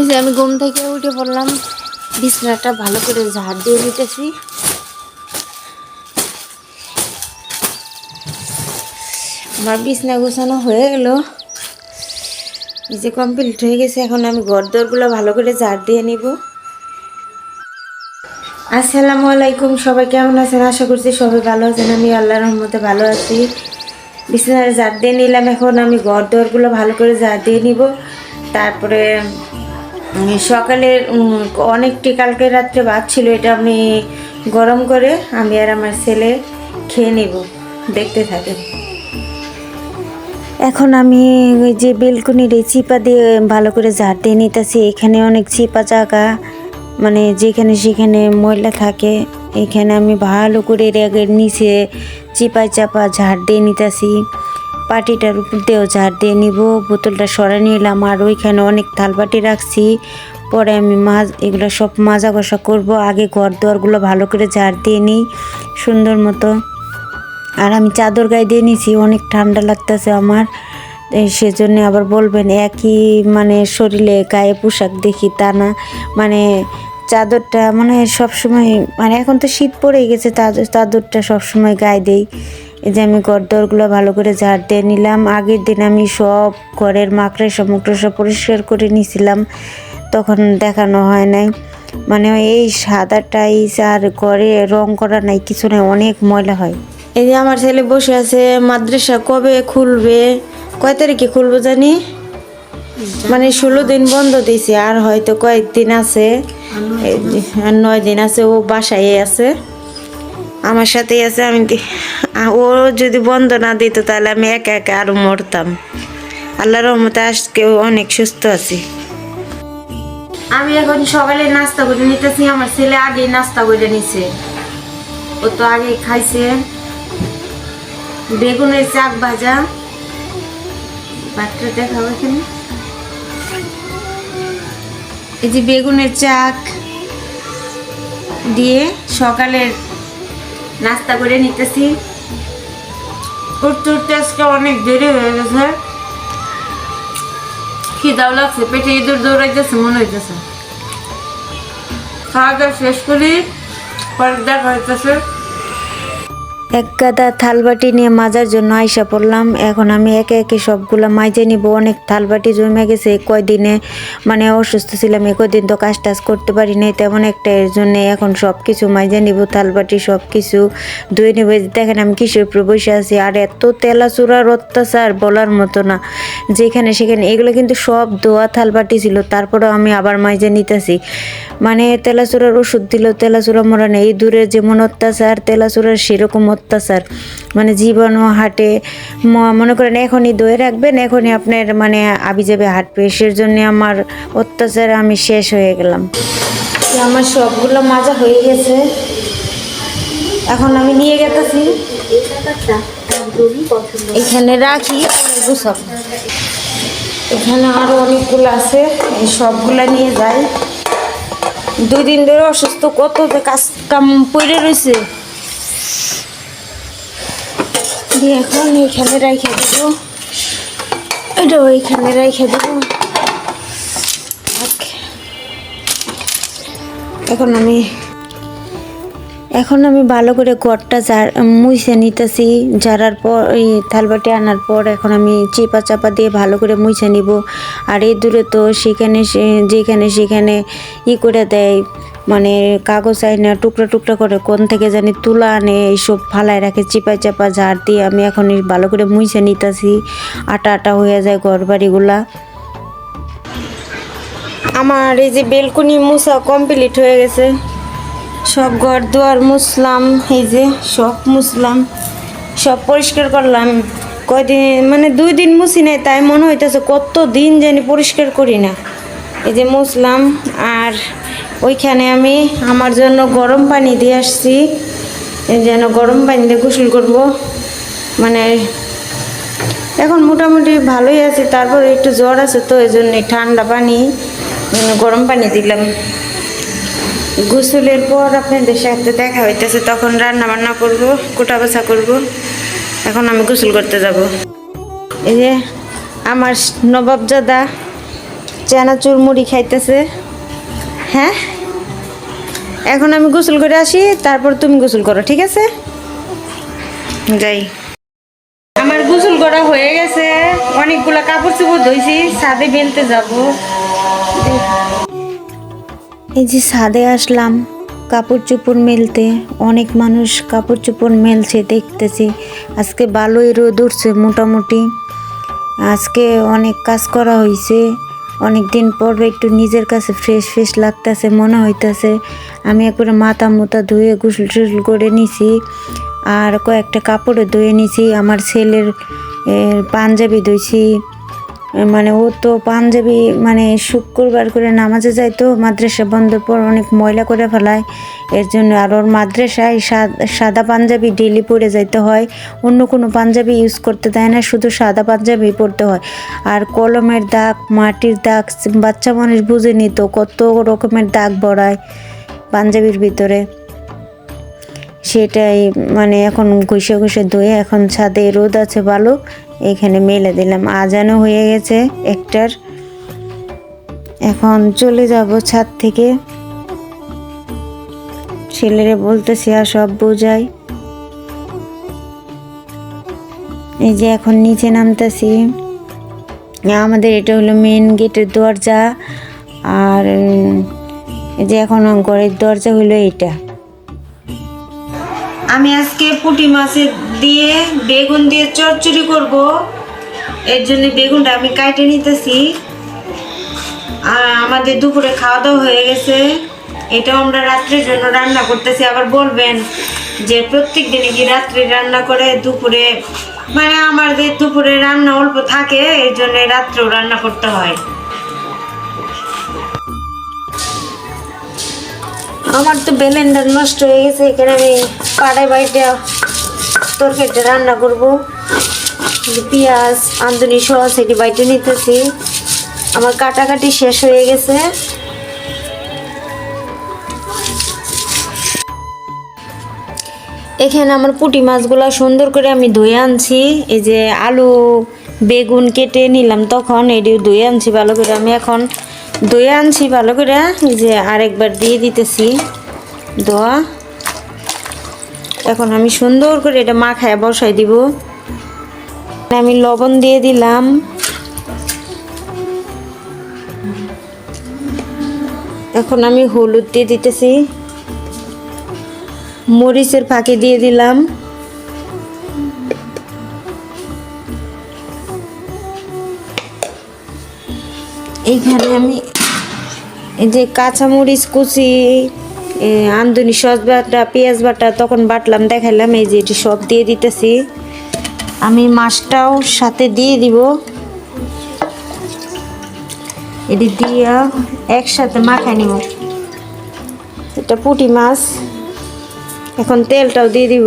এই যে আমি ঘুম থেকে উঠে পড়লাম বিছনাটা ভালো করে ঝাড় দিয়ে নিতেছি। আমার বিছনা গোছানো হয়ে গেল। এই যে কমপ্লিট হয়ে গেছে, এখন আমি ঘর দরগুলো ভালো করে ঝাড় দিয়ে নিব। আসসালামু আলাইকুম, সবাই কেমন আছেন? আশা করছি সবাই ভালো আছেন আমি আল্লাহর রহমতে ভালো আছি। বিছানার ঝাড় দিয়ে নিলাম, এখন আমি ঘর দরগুলো ভালো করে ঝাড় দিয়ে নিব। তারপরে উম, সকালে অনেকটি কালকে রাত্রে ভাত ছিল এটা আমি গরম করে আমি আর আমার ছেলে খেয়ে নিব দেখতে থাকেন এখন আমি ওই যে বেলকুনির এই চিপা দিয়ে ভালো করে ঝাড় দিয়ে নিতেছি এখানে অনেক চিপা চাকা মানে যেখানে সেখানে ময়লা থাকে এখানে আমি ভালো করে রেগের নিচে চিপায় চাপা ঝাড় দিয়ে নিতেছি। পাটিটার উপর দিয়েও ঝাড় দিয়ে নিব। বোতলটা সরা নিলাম আর ওইখানে অনেক থালবাটি রাখছি। পরে আমি মাছ, এগুলো সব মাজা কষা করব। আগে ঘর দুয়ারগুলো ভালো করে ঝাড় দিয়ে নিই, সুন্দর মতো। আর আমি চাদর গায়ে দিয়ে নিছি, অনেক ঠান্ডা লাগতেছে আমার। সেজন্য আবার বলবেন, একই মানে শরীরে গায়ে পোশাক দেখি তা না। মানে চাদরটা মানে সবসময় মানে এখন তো শীত পড়ে গেছে, চাদর চাদরটা সবসময় গায়ে দেই। এই যে আমি ঘর দরগুলো ভালো করে ঝাড় দিয়ে নিলাম। আগের দিন আমি সব ঘরের মাকড়া মুকড়া সব পরিষ্কার করে নিছিলাম। তখন দেখানো হয় নাই। মানে এই সাদা টাইস আর ঘরে রং করা নাই, কিছু নাই, অনেক ময়লা হয়। এই যে আমার ছেলে বসে আছে, মাদ্রাসা কবে খুলবে? কয় তারিখে খুলবো জানি? মানে ষোলো দিন বন্ধ দিয়েছে, আর হয়তো কয়েকদিন আছে। নয় দিন আছে, ও বাসায় আছে। আমার সাথেই আছে, আমি ও যদি বন্ধ না দিত তাহলে আমি একা একা আরও মরতাম। আল্লাহ রহমতে আজকে অনেক সুস্থ আছি। আমি এখন সকালে নাস্তা করে নিতেছি, আমার ছেলে আগে নাস্তা করে নিছে। ও তো আগে খাইছে। বেগুনের চাক ভাজা। বাটটা দেখাবো এখানে। এই যে বেগুনের চাক দিয়ে সকালের নাস্তা করে নিতেছি। উঠতে উঠতে আজকে অনেক দেরি হয়ে গেছে। খিদাও লাগছে, পেটে ইঁদুর দৌড়াইতেছে, মনে হইতেছে। খাওয়া দাওয়া শেষ করি, পরে দেখা হইতেছে। এক গাদা থালবাটি নিয়ে মাজার জন্য আইসা পড়লাম। এখন আমি একে একে সবগুলো মাইজে নিব। অনেক থালবাটি জমে গেছে। কয়দিনে মানে অসুস্থ ছিলাম কয়দিন তো কাজ টাজ করতে পারি নাই। তেমন একটা এর জন্যে এখন সব কিছু মাইজে নিব, থালবাটি সব কিছু ধুয়ে নিব। দেখেন আমি কিসের উপরে বসে আছি। আর এত তেলা চূড়ার অত্যাচার বলার মতো না। যেখানে সেখানে এগুলো কিন্তু সব দোয়া থালবাটি ছিল। তারপরেও আমি আবার মাইজে নিতেছি। মানে তেলাচুরার ওষুধ দিল, তেলাচুরা মরা নেই। এই দূরে যেমন অত্যাচার, তেলাচুরার সেরকম অত্যাচার মানে জীবাণু হাটে মনে করেন এখনই দয়ে রাখবেন, এখনই আপনার মানে আবি যাবে হাঁটবে। সের জন্য আমার অত্যাচারে আমি শেষ হয়ে গেলাম। আমার সবগুলো মাজা হয়ে গেছে। এখন আমি নিয়ে গেতেছি এখানে রাখি গুছাবো। এখানে আরও অনেকগুলো আছে, এই সবগুলা নিয়ে যাই। দুই দিন ধরে অসুস্থ, কত যে কাজ কাম পড়ে রয়েছে। দিয়ে এখন এখানে রাইখে দেবো। এটা ওইখানে রাইখে দেবো। এখন আমি এখন আমি ভালো করে গড়টা মুইছে নিতেছি। জারার পর, এই থালবাটি আনার পর এখন আমি চেপা চাপা দিয়ে ভালো করে মুইছে নিব। আর এই দূরে তো সেখানে যেখানে সেখানে ই করে দেয় মানে কাগজ আইনা, টুকরা টুকরা করে কোন থেকে জানি তুলা আনে, এইসব ফালায় রাখে, চিপা চাপা ঝাড় দিয়ে আমি এখন ভালো করে মুইছে নিতেছি। আটা আটা হয়ে যায় ঘর বাড়িগুলা। আমার এই যে বেলকুনি মুছা কমপ্লিট হয়ে গেছে। সব ঘর দুয়ার মুসলাম এই যে সব মুসলাম সব পরিষ্কার করলাম। কয়দিন মানে দুই দিন মুছি নাই, তাই মনে হইতেছে কত দিন জানি পরিষ্কার করি না। এই যে মুসলাম আর ওইখানে আমি আমার জন্য গরম পানি দিয়ে আসছি। যেন গরম পানি দিয়ে গোসল করব। মানে এখন মোটামুটি ভালোই আছে, তারপর একটু জ্বর আছে তো এই জন্যে ঠান্ডা পানি গরম পানি দিলাম। গোসলের পর আপনাদের সাথে দেখা হইতেছে, তখন রান্না বান্না করব কোটা বাছা করব। এখন আমি গোসল করতে যাব। এই যে আমার নবাবজাদা চানাচুর মুড়ি খাইতেছে। হ্যাঁ? এখন আমি গোসল করে আসি, তারপর তুমি গোসল করো, ঠিক আছে? যাই। আমার গোসল করা হয়ে গেছে, অনেকগুলা কাপড় চোপড় ধুইছি, ছাদে বেলতে যাব। এই যে ছাদে আসলাম কাপড় চোপড় মেলতে। অনেক মানুষ কাপড় চোপড় মেলছে, দেখতেছি। আজকে ভালোই রোদ উঠছে মোটামুটি। আজকে অনেক কাজ করা হয়েছে অনেক দিন পর একটু নিজের কাছে ফ্রেশ ফ্রেশ লাগতেছে, মনে হইতাছে। আমি একবারে মাথা মুতা ধুয়ে গোসল টুসল করে নিছি, আর কয়েকটা কাপড়ও ধুয়ে নিছি। আমার ছেলের পাঞ্জাবি ধুইছি মানে ও তো পাঞ্জাবি মানে শুক্রবার করে নামাজে যায় তো মাদ্রাসা বন্ধের পর অনেক ময়লা করে ফেলায়। এর জন্য আর ওর মাদ্রাসায় সাদা পাঞ্জাবি ডেলি পরে যাইতে হয়। অন্য কোনো পাঞ্জাবি ইউজ করতে দেয় না, শুধু সাদা পাঞ্জাবি পরতে হয়। আর কলমের দাগ, মাটির দাগ, বাচ্চা মানুষ বুঝেনি তো কত রকমের দাগ বড়ায় পাঞ্জাবির ভিতরে। সেটাই মানে এখন ঘুষে ঘুষে ধুয়ে এখন ছাদে রোদ আছে ভালো এখানে মেলে দিলাম। আজানও হয়ে গেছে একটার। এখন চলে যাব ছাদ থেকে। ছেলেরে বলতেছি, আর সব বোঝাই। এই যে এখন নিচে নামতেছি। আমাদের এটা হলো মেন গেটের দরজা। আর এই যে এখন ঘরের দরজা হলো এটা আমি আজকে পুঁটি মাছের দিয়ে বেগুন দিয়ে চচ্চড়ি করব। এর জন্য বেগুনটা আমি কাটে নিতেছি। আর আমাদের দুপুরে খাওয়া দাওয়া হয়ে গেছে। এটাও আমরা রাত্রের জন্য রান্না করতেছি। আবার বলবেন যে প্রত্যেক দিনে কি রাত্রে রান্না করে? দুপুরে মানে আমাদের দুপুরে রান্না অল্প থাকে এই জন্য রাত্রেও রান্না করতে হয়। আমার তো বেলেন্ডার নষ্ট হয়ে গেছে, এখানে আমি পাড়ায় বাড়িতে তরকারিটা রান্না করব। পেঁয়াজ, আন্দুনি সস এটি বাইটে নিতেছি। আমার কাটাকাটি শেষ হয়ে গেছে। এখানে আমার পুঁটি মাছগুলো সুন্দর করে আমি ধুয়ে আনছি। এই যে আলু, বেগুন কেটে নিলাম তখন এটি ধুয়ে আনছি ভালো করে। আমি এখন ধুয়ে আনছি, ভালো করে। যে আরেকবার দিয়ে দিতেছি দোয়া। এখন আমি সুন্দর করে এটা মাখায় বসাই দিব। আমি লবণ দিয়ে দিলাম। এখন আমি হলুদ দিয়ে দিতেছি। মরিচের ফাঁকে দিয়ে দিলাম। এইখানে আমি এই যে কাঁচা মরিচ কুচি এ, আমদনি সস বাটা পেঁয়াজ বাটা তখন বাটলাম দেখালাম এই যে এটি সব দিয়ে দিতেছি। আমি মাছটাও সাথে দিয়ে দিব। এটি দিয়া একসাথে মাখাই নিব। এটা পুঁটি মাছ। এখন তেলটাও দিয়ে দিব।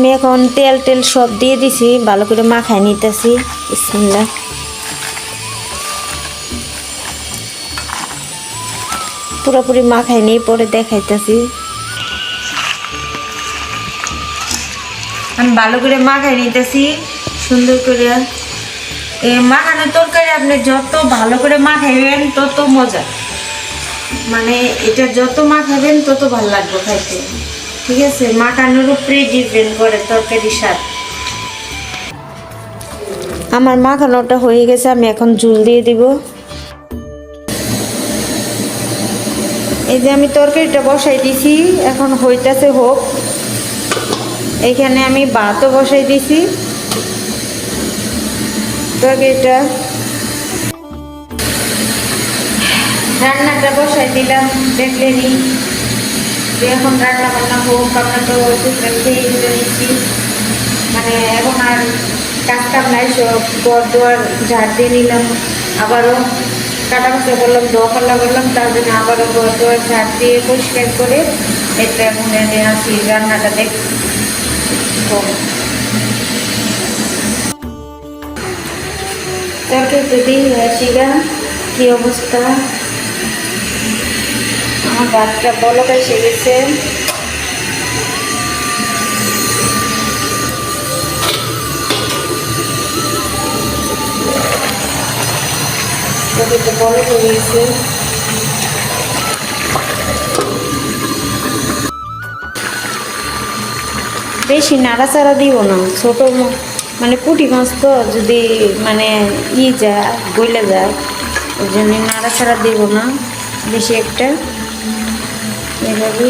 আমি এখন তেল টেল সব দিয়ে দিছি, ভালো করে মাখাই নিতেছি। বিসমিল্লাহ। পুরোপুরি মাখাই নিয়ে পরে দেখাইতেছি। আমি ভালো করে মাখাই নিতেছি, সুন্দর করে। এ মাখানো তরকারি আপনি যত ভালো করে মাখাইবেন, তত মজা। মানে এটা যত মাখাবেন, তত ভালো লাগবে খাইতে। ঠিক আছে, মাখানোর উপরে ডিপেন্ড করে তরকারির স্বাদ। আমার মাখানোটা হয়ে গেছে, আমি এখন জুল দিয়ে দিব। এই যে আমি তরকারিটা বসাই দিছি, এখন হইতাছে হোক। এখানে আমি ভাতও বসাই দিছি। তরকারিটা। রান্নাটা বসাই দিলাম, দেখলেনি। এখন রান্না বান্না হোক আমরা তো টুকটাক খেয়ে নিচ্ছি। মানে এখন আর কাজ কাম নাই, সব ঘর দুয়ার ঝাড় দিয়ে নিলাম, আবারও কাটা কাটা করলাম, দোয়া পাল্লা করলাম, তার জন্য আবারও ঘর দুয়ার ঝাড় দিয়ে পরিষ্কার করে এটা এখন এনে আসি, রান্নাটা দেখ তরকারি যদি শিগা কি অবস্থা? আমার ভাতটা বলো তাই গেছে। হয়ে গেছে। বেশি নাড়াচাড়া দিব না, ছোটো মানে পুটি মাছ তো যদি মানে ই যা গইলে যায়, ওই জন্য নাড়াচাড়া দিব না বেশি একটা। এভাবে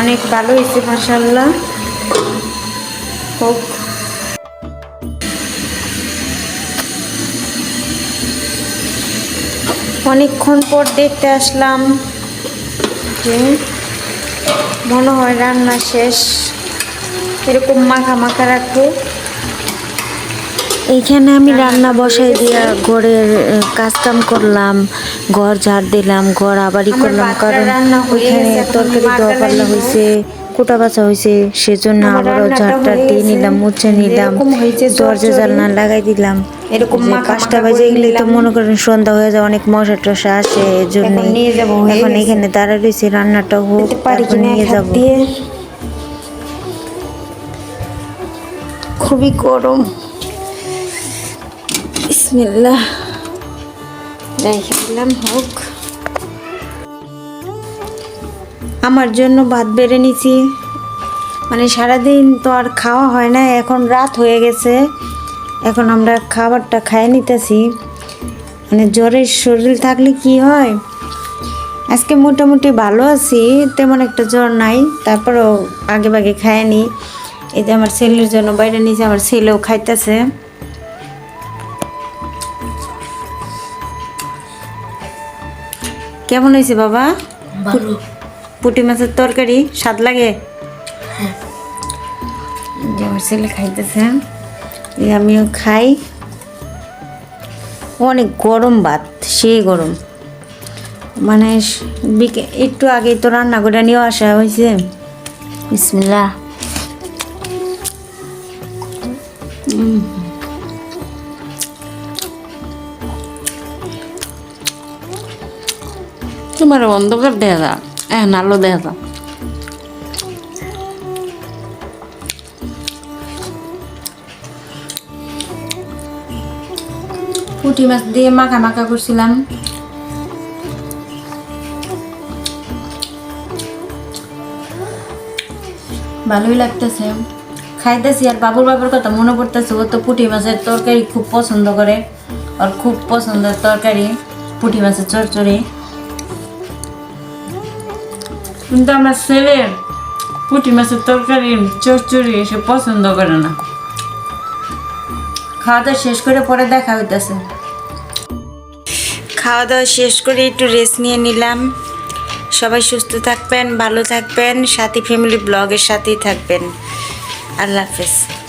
অনেক ভালো হয়েছে মাসাল্লাহ হোক। অনেকক্ষণ পর দেখতে আসলাম যে মনে হয় রান্না শেষ। এরকম মাখা মাখা রাখব। এইখানে আমি রান্না বসাই দিয়া ঘরের কাজ কাম করলাম ঘর ঝাড় দিলাম ঘর আবারই করলাম কারণ ওইখানে তরকারি দেওয়া পাল্লা হয়েছে কোটা বাছা হয়েছে সেজন্য আবারও ঝাড়টা দিয়ে নিলাম মুছে নিলাম দরজা জানলা লাগাই দিলাম এরকম পাঁচটা বাজে গেলে তো মনে করেন সন্ধ্যা হয়ে যায় অনেক মশা টশা আসে এই জন্য এখন এখন। এখানে দাঁড়া রয়েছে রান্নাটা হোক নিয়ে যাব। খুবই গরম। বিসমিল্লাহ রেখে দিলাম হোক আমার জন্য ভাত বেড়ে নিছি। মানে সারাদিন তো আর খাওয়া হয় না, এখন রাত হয়ে গেছে। এখন আমরা খাবারটা খাই নিতেছি। মানে জ্বরের শরীর থাকলে কি হয়? আজকে মোটামুটি ভালো আছি, তেমন একটা জ্বর নাই, তারপরেও আগে ভাগে খায় নি এই যে আমার ছেলের জন্য বাইরে নিয়েছে আমার ছেলেও খাইতেছে। কেমন হয়েছে বাবা? ভালো। পুঁটি মাছের তরকারি স্বাদ লাগে? আমার ছেলে খাইতেছে। আমিও খাই। অনেক গরম ভাত সেই গরম। মানে বিকে একটু আগেই তো রান্না করে নিয়েও আসা হয়েছে। বিসমিল্লাহ। তোমার অন্ধকার দেখা যা এখন আলো দেখা যা পুঁটি মাছ দিয়ে মাখা মাখা করছিলাম ভালোই লাগতেছে খাইতেছি আর বাবুর বাবার কথা মনে পড়তেছে ও তো পুঁটি মাছের তরকারি খুব পছন্দ করে আর খুব পছন্দের তরকারি পুঁটি মাছের চরচড়ি কিন্তু আমার ছেলে, পুঁটি মাছের তরকারি, চচ্চড়ি সে পছন্দ করে না। খাওয়া দাওয়া শেষ করে পরে দেখা হইতেছে। খাওয়া দাওয়া শেষ করে একটু রেস্ট নিয়ে নিলাম। সবাই সুস্থ থাকবেন, ভালো থাকবেন, সাথী ফ্যামিলি ব্লগের সাথেই থাকবেন। আল্লাহ হাফেজ।